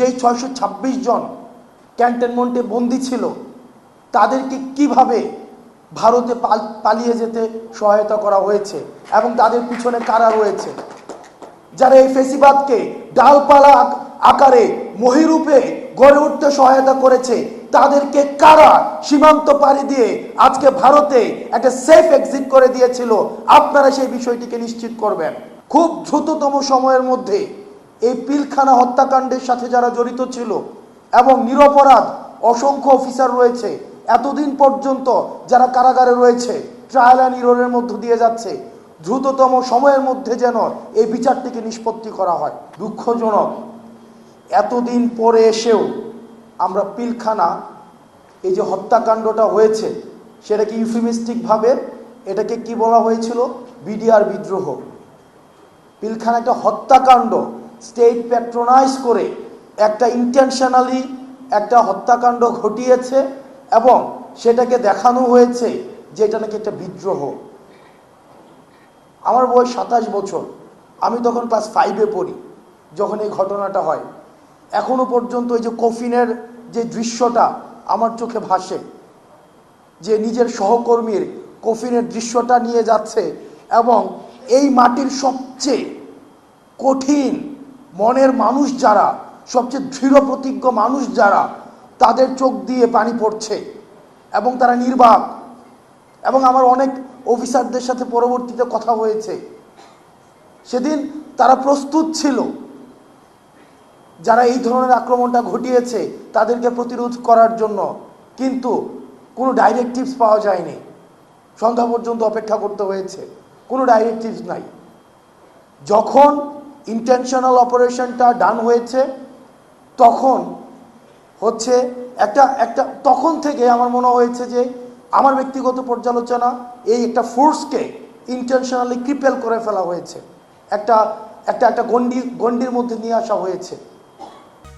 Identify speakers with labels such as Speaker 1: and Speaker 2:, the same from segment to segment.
Speaker 1: যেই ছয়শো জন ক্যান্টনমেন্টে বন্দি ছিল, তাদেরকে কীভাবে ভারতে পাল- পালিয়ে যেতে সহায়তা করা হয়েছে এবং তাদের পিছনে কারা রয়েছে? যারা এই ফেসিবাদকে ডালপালা আকারে মহিরূপে গড়ে উঠতে সহায়তা করেছে, তাদেরকে কারা সীমান্ত পাড়ি দিয়ে আজকে ভারতে একটা সেফ এক্সিট করে দিয়েছিল? আপনারা সেই বিষয়টিকে নিশ্চিত করবেন। খুব দ্রুততম সময়ের মধ্যে এই পিলখানা হত্যাকাণ্ডের সাথে যারা জড়িত ছিল এবং নিরপরাধ অসংখ্য অফিসার রয়েছে, এতদিন পর্যন্ত যারা কারাগারে রয়েছে ট্রায়াল অ্যান্ড ইরোরের মধ্য দিয়ে যাচ্ছে, দ্রুততম সময়ের মধ্যে যেন এই বিচারটিকে নিষ্পত্তি করা হয়। দুঃখজনক, এতদিন পরে এসেও আমরা পিলখানা, এই যে হত্যাকাণ্ডটা হয়েছে সেটাকে ইউফিমিস্টিকভাবে এটাকে কি বলা হয়েছিল? বিডিআর বিদ্রোহ। পিলখানা একটা হত্যাকাণ্ড। স্টেট প্যাট্রোনাইজ করে একটা ইন্টেনশনালি একটা হত্যাকাণ্ড ঘটিয়েছে এবং সেটাকে দেখানো হয়েছে যে এটা নাকি একটা বিদ্রোহ। আমার বয়স সাতাশ বছর। আমি তখন ক্লাস ফাইভে পড়ি, যখন এই ঘটনাটা হয়। এখনও পর্যন্ত ওই যে কফিনের যে দৃশ্যটা আমার চোখে ভাসে, যে নিজের সহকর্মীর কফিনের দৃশ্যটা নিয়ে যাচ্ছে এবং এই মাটির সবচেয়ে কঠিন মনের মানুষ যারা, সবচেয়ে দৃঢ় প্রতিজ্ঞ মানুষ যারা, তাদের চোখ দিয়ে পানি পড়ছে এবং তারা নির্বাক। এবং আমার অনেক অফিসারদের সাথে পরবর্তীতে কথা হয়েছে। সেদিন তারা প্রস্তুত ছিল। যারা এই ধরনের আক্রমণটা ঘটিয়েছে, তাদেরকে প্রতিরোধ করার জন্য। কিন্তু কোনো ডাইরেক্টিভস পাওয়া যায়নি। সন্ধ্যা পর্যন্ত অপেক্ষা করতে হয়েছে। কোনো ডাইরেক্টিভস নাই। যখন ইন্টেনশনাল অপারেশনটা ডান হয়েছে তখন হচ্ছে একটা একটা তখন থেকে আমার মনে হয়েছে যে আমার ব্যক্তিগত পর্যালোচনা এই একটা ফোর্সকে ইন্টেনশনালি ক্রিপেল করে ফেলা হয়েছে। একটা একটা একটা গন্ডি গন্ডির মধ্যে নিয়ে আসা হয়েছে।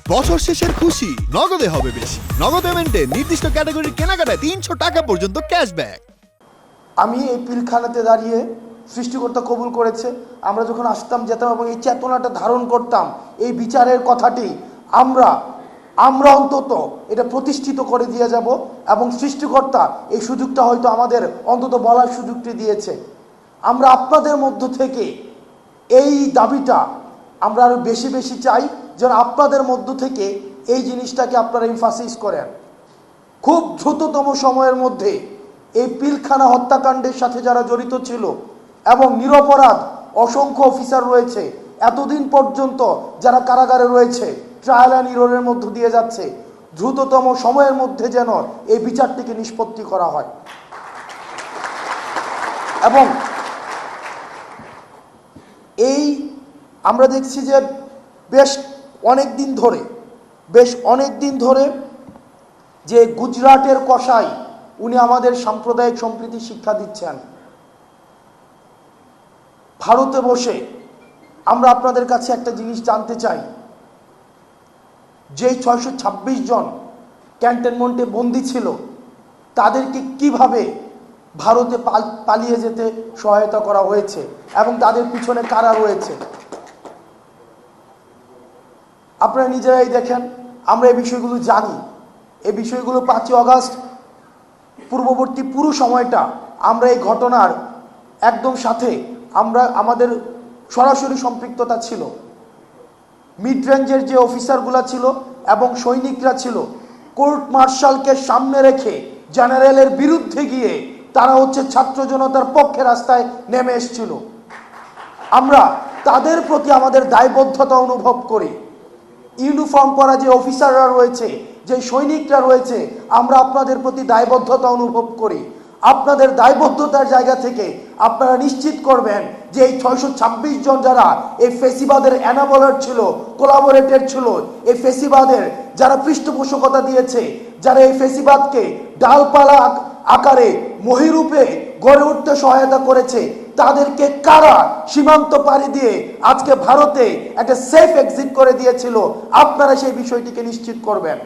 Speaker 2: বছর শেষের খুশি নগদে হবে বেশি। নগদ পেমেন্টে নির্দিষ্ট ক্যাটাগরির কেনাকাটায় তিনশো টাকা পর্যন্ত ক্যাশব্যাক
Speaker 1: আমি এই পিলখানাতে দাঁড়িয়ে সৃষ্টিকর্তা কবুল করেছে। আমরা যখন আসতাম, যেতাম এবং এই চেতনাটা ধারণ করতাম, এই বিচারের কথাটি আমরা আমরা অন্তত এটা প্রতিষ্ঠিত করে দিয়ে যাব এবং সৃষ্টিকর্তা এই সুযোগটা হয়তো আমাদের অন্তত বলার সুযোগটি দিয়েছে। আমরা আপনাদের মধ্য থেকে এই দাবিটা আমরা আরও বেশি বেশি চাই যেন আপনাদের মধ্য থেকে এই জিনিসটাকে আপনারা ইনফাসিস করেন। খুব দ্রুততম সময়ের মধ্যে এই পিলখানা হত্যাকাণ্ডের সাথে যারা জড়িত ছিল এবং নিরপরাধ অসংখ্য অফিসার রয়েছে। এতদিন পর্যন্ত যারা কারাগারে রয়েছে ট্রায়াল অ্যান্ড ইরোরের মধ্য দিয়ে যাচ্ছে, দ্রুততম সময়ের মধ্যে যেন এই বিচারটিকে নিষ্পত্তি করা হয়। এবং এই আমরা দেখছি যে বেশ অনেক দিন ধরে, বেশ অনেক দিন ধরে যে গুজরাটের কষাই উনি আমাদের সাম্প্রদায়িক সম্প্রীতি শিক্ষা দিচ্ছেন। ভারতে বসে আমরা আপনাদের কাছে একটা জিনিস জানতে চাই। যেই ছয়শো জন ক্যান্টনমেন্টে বন্দি ছিল, তাদেরকে কীভাবে ভারতে পালিয়ে যেতে সহায়তা করা হয়েছে এবং তাদের পিছনে কারা রয়েছে? আপনারা নিজেরাই দেখেন, আমরা এই বিষয়গুলো জানি। এই বিষয়গুলো পাঁচই অগাস্ট, পূর্ববর্তী পুরো সময়টা আমরা এই ঘটনার একদম সাথে আমরা, আমাদের সরাসরি সম্পৃক্ততা ছিল। মিড রেঞ্জের যে অফিসারগুলো ছিল এবং সৈনিকরা ছিল, কোর্ট মার্শালকে সামনে রেখে জেনারেলের বিরুদ্ধে গিয়ে তারা হচ্ছে ছাত্র জনতার পক্ষে রাস্তায় নেমে এসেছিল। আমরা তাদের প্রতি আমাদের দায়বদ্ধতা অনুভব করি। ইউনিফর্ম পরা যে অফিসাররা রয়েছে, যে সৈনিকরা রয়েছে, আমরা আপনাদের প্রতি দায়বদ্ধতা অনুভব করি। আপনাদের দায়বদ্ধতার জায়গা থেকে আপনারা নিশ্চিত করবেন যে এই ছয়শো ছাব্বিশ জন যারা এই ফেসিবাদের অ্যানাবলার ছিল কোলাবোরেটেড ছিল, এই ফেসিবাদের যারা পৃষ্ঠপোষকতা দিয়েছে, যারা এই ফেসিবাদকে ডালপালা আকারে মহিরূপে গড়ে উঠতে সহায়তা করেছে, তাদেরকে কারা সীমান্ত পাড়ি দিয়ে আজকে ভারতে একটা সেফ এক্সিট করে দিয়েছিল? আপনারা সেই বিষয়টিকে নিশ্চিত করবেন।